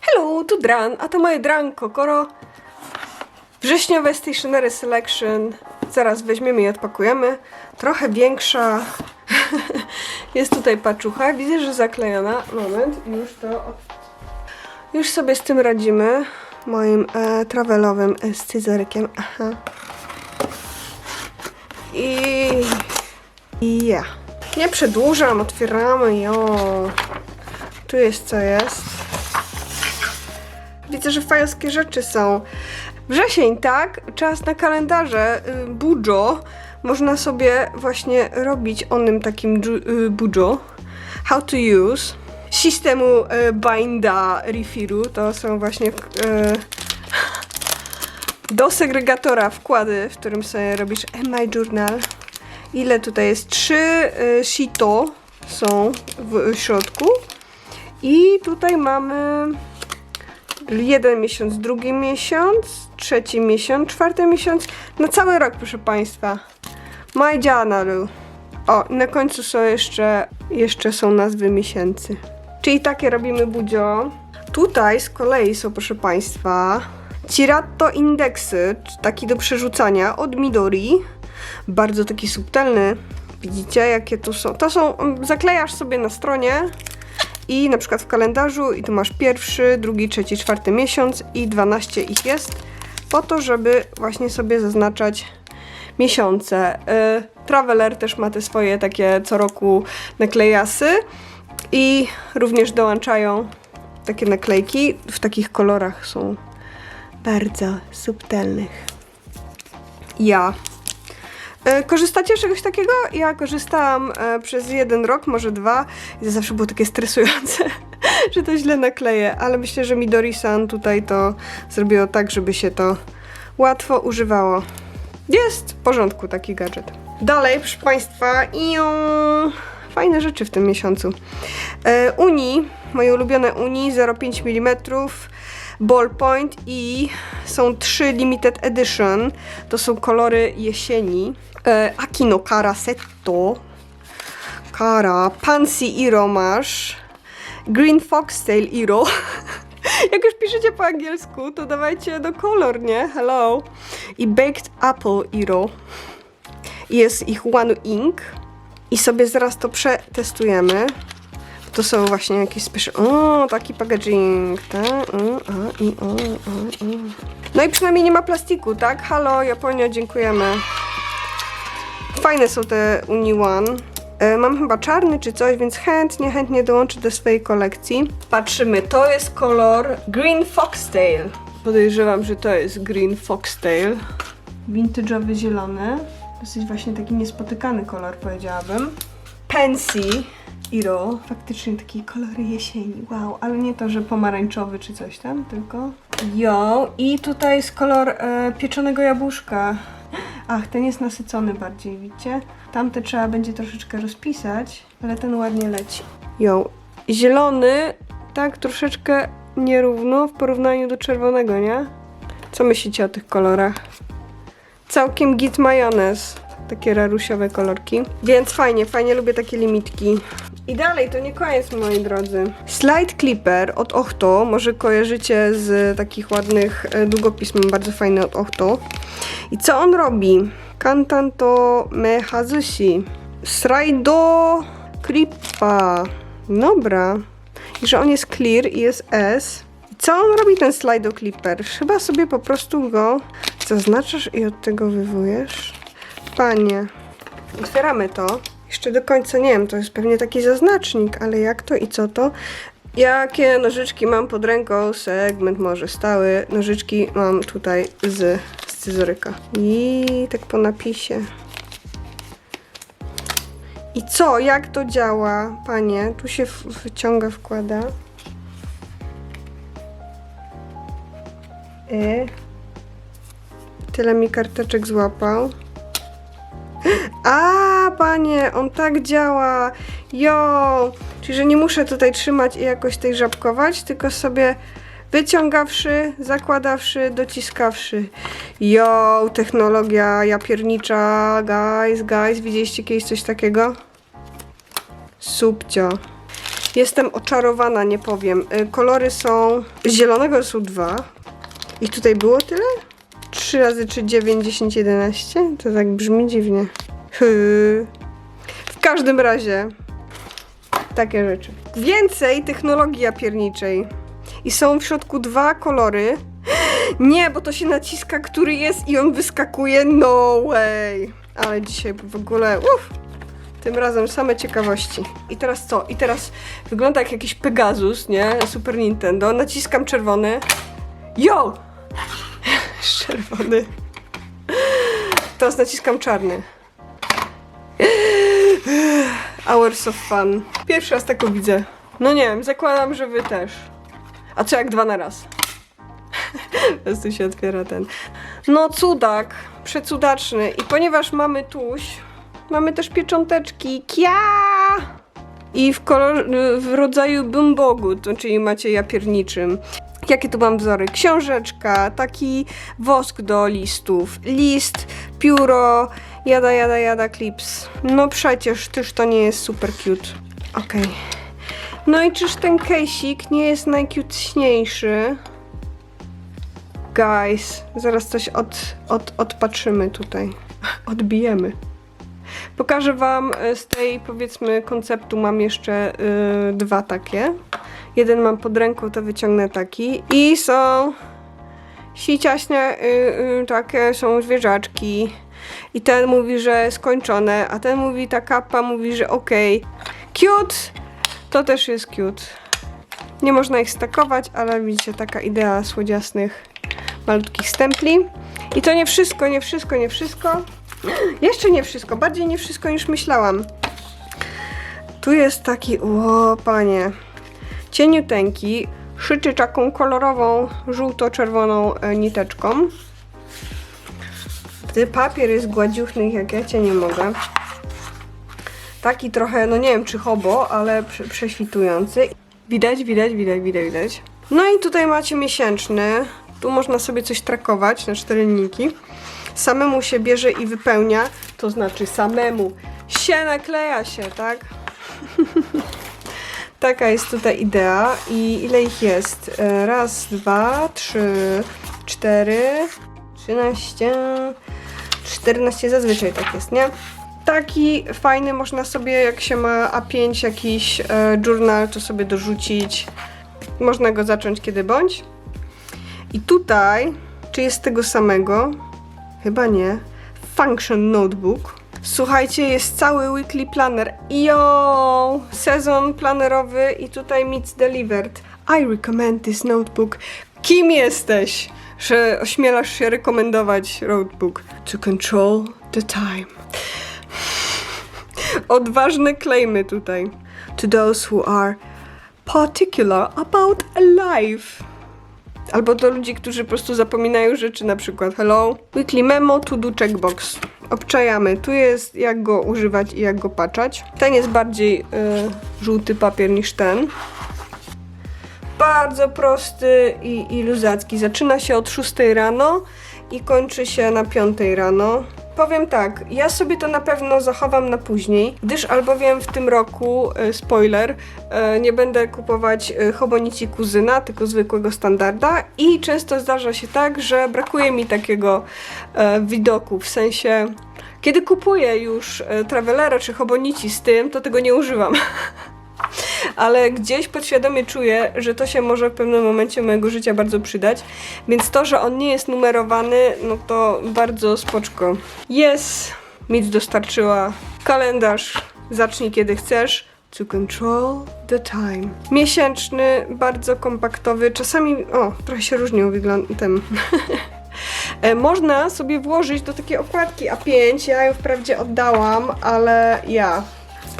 Hello, tu Dran, a to moje Dran Kokoro. Wrześniowe Stationery Selection. Zaraz weźmiemy i odpakujemy. Trochę większa. Jest tutaj paczucha. Widzę, że zaklejona. Moment, już to. Już sobie z tym radzimy. Moim e, travelowym e, scyzorykiem. Aha. I. Ja. Nie przedłużam, otwieramy ją. Tu jest co jest. Widzę, że fajowskie rzeczy są. Wrzesień, tak? Czas na kalendarze. y, Bujo. Można sobie właśnie robić onym takim y, bujo. How to use. Systemu y, binda refiru. To są właśnie do segregatora wkłady, w którym sobie robisz My Journal. Ile tutaj jest? Trzy y, shito są w środku. I tutaj mamy jeden miesiąc, drugi miesiąc, trzeci miesiąc, czwarty miesiąc, na cały rok, proszę Państwa. Journal. O, na końcu są jeszcze, jeszcze są nazwy miesięcy. Czyli takie robimy budzio. Tutaj z kolei są, proszę Państwa, Ciratto indeksy, taki do przerzucania od Midori. Bardzo taki subtelny. Widzicie, jakie to są? To są, mm, zaklejasz sobie na stronie i na przykład w kalendarzu i tu masz pierwszy, drugi, trzeci, czwarty miesiąc i 12 ich jest po to, żeby właśnie sobie zaznaczać miesiące. Y, Traveler też ma te swoje takie co roku naklejasy i również dołączają takie naklejki w takich kolorach są bardzo subtelnych. Ja E, Korzystacie z czegoś takiego? Ja korzystałam e, przez jeden rok, może dwa i to zawsze było takie stresujące, że to źle nakleję, ale myślę, że Midori-san tutaj to zrobiło tak, żeby się to łatwo używało. Jest w porządku taki gadżet. Dalej, proszę Państwa, ią fajne rzeczy w tym miesiącu. E, Uni, moje ulubione Uni 0,5 mm, ballpoint i są trzy limited edition. To są kolory jesieni. E, Akino Kara Setto. Kara. Pansy Iro masz. Green Foxtail Iro. Jak już piszecie po angielsku, to dawajcie do kolor, nie? Hello. I Baked Apple Iro. Jest ich One Ink. I sobie zaraz to przetestujemy. To są właśnie jakieś special... O, taki packaging, tak? No i przynajmniej nie ma plastiku, tak? Halo, Japonia, dziękujemy. Fajne są te Uni One. E, Mam chyba czarny czy coś, więc chętnie, chętnie dołączę do swojej kolekcji. Patrzymy, to jest kolor Green Foxtail. Podejrzewam, że to jest Green Foxtail. Vintage'owy zielony. Dosyć właśnie taki niespotykany kolor, powiedziałabym. Pansy Iro. Faktycznie takie kolory jesieni. Wow, ale nie to, że pomarańczowy czy coś tam, tylko. Jo, i tutaj jest kolor e, pieczonego jabłuszka. Ach, ten jest nasycony bardziej, widzicie? Tamte trzeba będzie troszeczkę rozpisać, ale ten ładnie leci. Jo, zielony, tak troszeczkę nierówno w porównaniu do czerwonego, nie? Co myślicie o tych kolorach? Całkiem git majonez. Takie rarusiowe kolorki. Więc fajnie, fajnie lubię takie limitki. I dalej, to nie koniec, moi drodzy. Slide Clipper od Ochto. Może kojarzycie z takich ładnych e, długopism, bardzo fajny od Ochto. I co on robi? Kantanto me hazushi. Sraido Clippa. Dobra. I że on jest clear i jest S. I co on robi ten Slido Clipper? Chyba sobie po prostu go zaznaczasz i od tego wywujesz. Panie. Otwieramy to. Jeszcze do końca nie wiem, to jest pewnie taki zaznacznik, ale jak to i co to? Jakie nożyczki mam pod ręką? Segment może stały. Nożyczki mam tutaj z scyzoryka. I tak po napisie. I co? Jak to działa, panie? Tu się wyciąga, wkłada. E. Tyle mi karteczek złapał. A, panie, on tak działa. Jo, czyli że nie muszę tutaj trzymać i jakoś tej żabkować, tylko sobie wyciągawszy, zakładawszy, dociskawszy. Jo, technologia japiernicza, guys, guys, widzieliście kiedyś coś takiego? Subcio. Jestem oczarowana, nie powiem. Y, Kolory są... Z zielonego są dwa. I tutaj było tyle? 3 razy 3, 9, 10, 11? To tak brzmi dziwnie. Hy. W każdym razie takie rzeczy. Więcej technologii japierniczej. I są w środku dwa kolory. Nie, bo to się naciska, który jest i on wyskakuje. No way. Ale dzisiaj w ogóle, uff, tym razem same ciekawości. I teraz co? I teraz wygląda jak jakiś Pegasus, nie? Super Nintendo. Naciskam czerwony. Yo! czerwony. Teraz naciskam czarny. Hours of fun. Pierwszy raz taką widzę. No nie wiem, zakładam, że wy też. A co jak dwa na raz? Po prostu się otwiera ten. No cudak, przecudaczny. I ponieważ mamy tuś, mamy też piecząteczki. Kia! I w, w rodzaju bumbogu, czyli macie japierniczym. Jakie tu mam wzory? Książeczka, taki wosk do listów, list, pióro, jada, jada, jada, clips. No przecież, tyż to nie jest super cute. Okej. No i czyż ten kejsik nie jest najcutniejszy? Guys, zaraz coś od, od, odpatrzymy tutaj. Odbijemy. Pokażę Wam e, z tej, powiedzmy, konceptu mam jeszcze y, dwa takie. Jeden mam pod ręką, to wyciągnę taki. I są siciaśne, y, y, takie są zwierzaczki. I ten mówi, że skończone, a ten mówi, ta kapa mówi, że okej. Cute! To też jest cute. Nie można ich stakować, ale widzicie, taka idea słodziasnych, malutkich stempli. I to nie wszystko, nie wszystko, nie wszystko. Jeszcze nie wszystko, bardziej nie wszystko niż myślałam. Tu jest taki, o panie, cieniuteńki, szyty taką kolorową, żółto-czerwoną e, niteczką. Gdy papier jest gładziuchny, jak ja cię nie mogę. Taki trochę, no nie wiem czy hobo, ale prze prześwitujący. Widać, widać, widać, widać, widać. No i tutaj macie miesięczny. Tu można sobie coś trakować na cztery linijki. Samemu się bierze i wypełnia, to znaczy samemu się nakleja się, tak? Taka jest tutaj idea. I ile ich jest? E, Raz, dwa, trzy, cztery, trzynaście, czternaście zazwyczaj tak jest, nie? Taki fajny można sobie, jak się ma A5 jakiś e, journal, to sobie dorzucić. Można go zacząć kiedy bądź. I tutaj, czy jest tego samego? Chyba nie. Function Notebook. Słuchajcie, jest cały weekly planner. Yo! Sezon planerowy i tutaj meets delivered. I recommend this notebook. Kim jesteś, że ośmielasz się rekomendować notebook? To control the time. Odważne claimy tutaj. To those who are particular about life. Albo do ludzi, którzy po prostu zapominają rzeczy, na przykład hello, weekly memo, to do checkbox. Obczajamy. Tu jest jak go używać i jak go paczać. Ten jest bardziej y, żółty papier niż ten. Bardzo prosty i, i luzacki. Zaczyna się od 6 rano i kończy się na 5 rano. Powiem tak, ja sobie to na pewno zachowam na później, gdyż albowiem w tym roku, y, spoiler, y, nie będę kupować y, Hobonici Kuzyna, tylko zwykłego standarda i często zdarza się tak, że brakuje mi takiego e, widoku, w sensie kiedy kupuję już e, Travelera czy Hobonici z tym, to tego nie używam. ale gdzieś podświadomie czuję, że to się może w pewnym momencie mojego życia bardzo przydać. Więc to, że on nie jest numerowany, no to bardzo spoczko. Jest, Mitch dostarczyła kalendarz, zacznij kiedy chcesz. To control the time. Miesięczny, bardzo kompaktowy, czasami, o, trochę się różnią wyglądem. E, Można sobie włożyć do takiej okładki A5. Ja ją wprawdzie oddałam, ale ja.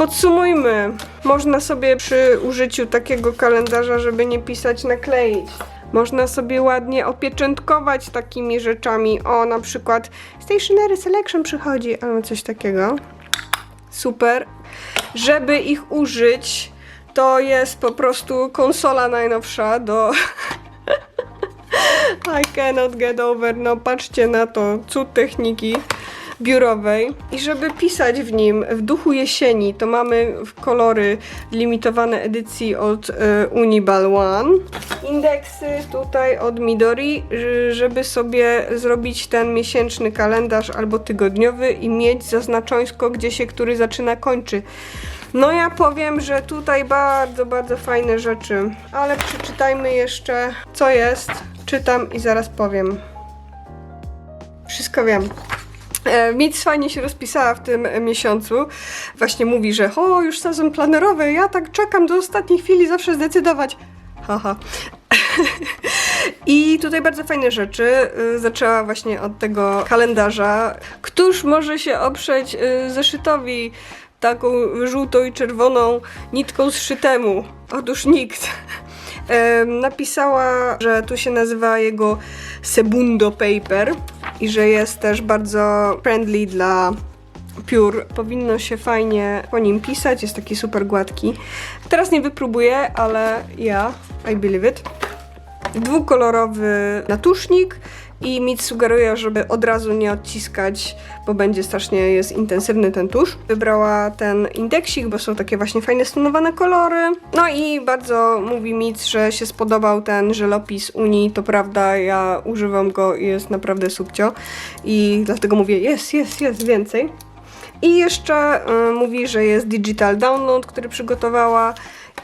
Podsumujmy. Można sobie przy użyciu takiego kalendarza, żeby nie pisać, nakleić. Można sobie ładnie opieczętkować takimi rzeczami. O, na przykład Stationery Selection przychodzi, albo coś takiego. Super. Żeby ich użyć, to jest po prostu konsola najnowsza do I cannot get over. No patrzcie na to, cud techniki. Biurowej. I żeby pisać w nim w duchu jesieni, to mamy kolory limitowane edycji od e, Unibal One. Indeksy tutaj od Midori, żeby sobie zrobić ten miesięczny kalendarz albo tygodniowy i mieć zaznaczońsko, gdzie się który zaczyna, kończy. No ja powiem, że tutaj bardzo, bardzo fajne rzeczy, ale przeczytajmy jeszcze co jest. Czytam i zaraz powiem. Wszystko wiem. E, Mic fajnie się rozpisała w tym e, miesiącu. Właśnie mówi, że o, już sezon planerowy, ja tak czekam do ostatniej chwili zawsze zdecydować. Haha. I tutaj bardzo fajne rzeczy. Y, Zaczęła właśnie od tego kalendarza. Któż może się oprzeć y, zeszytowi taką żółtą i czerwoną nitką zszytemu? Otóż nikt. Napisała, że tu się nazywa jego Sebundo Paper i że jest też bardzo friendly dla piór. Powinno się fajnie po nim pisać, jest taki super gładki. Teraz nie wypróbuję, ale ja, I believe it. Dwukolorowy natusznik i mi sugeruje, żeby od razu nie odciskać, bo będzie strasznie jest intensywny ten tusz. Wybrała ten indeksik, bo są takie właśnie fajne stonowane kolory. No i bardzo mówi Mic, że się spodobał ten żelopis Unii, to prawda, ja używam go i jest naprawdę subcio i dlatego mówię jest, jest, jest więcej. I jeszcze y, mówi, że jest digital download, który przygotowała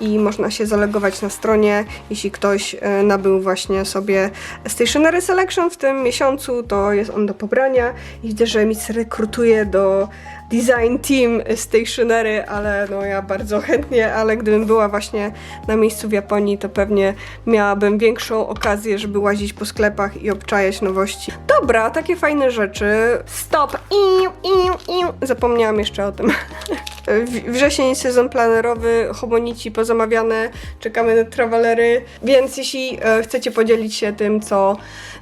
i można się zalogować na stronie. Jeśli ktoś y, nabył właśnie sobie Stationery Selection w tym miesiącu, to jest on do pobrania. I widzę, że Mic rekrutuje do design team Stationery, ale no ja bardzo chętnie, ale gdybym była właśnie na miejscu w Japonii, to pewnie miałabym większą okazję, żeby łazić po sklepach i obczajać nowości. Dobra, takie fajne rzeczy. Stop! Iu, iu, iu. Zapomniałam jeszcze o tym. Wrzesień, sezon planerowy, homonici pozamawiane, czekamy na trawelery, więc jeśli e, chcecie podzielić się tym, co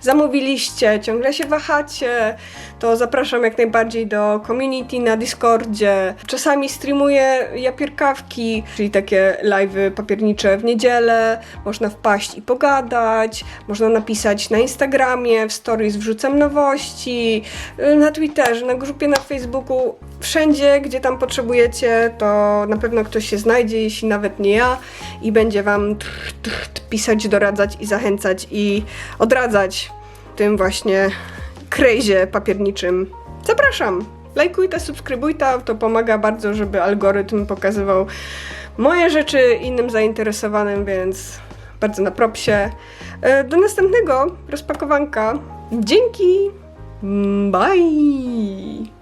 zamówiliście, ciągle się wahacie, to zapraszam jak najbardziej do community na Discordzie. Czasami streamuję japierkawki, czyli takie live'y papiernicze w niedzielę, można wpaść i pogadać, można napisać na Instagramie, w stories wrzucam nowości, na Twitterze, na grupie na Facebooku, wszędzie, gdzie tam potrzebujecie, to na pewno ktoś się znajdzie, jeśli nawet nie ja i będzie wam pisać, doradzać i zachęcać i odradzać tym właśnie krejzie papierniczym. Zapraszam! Lajkujta, subskrybujta, to pomaga bardzo, żeby algorytm pokazywał moje rzeczy innym zainteresowanym, więc bardzo na propsie. E, Do następnego rozpakowanka. Dzięki! Mm, Bye!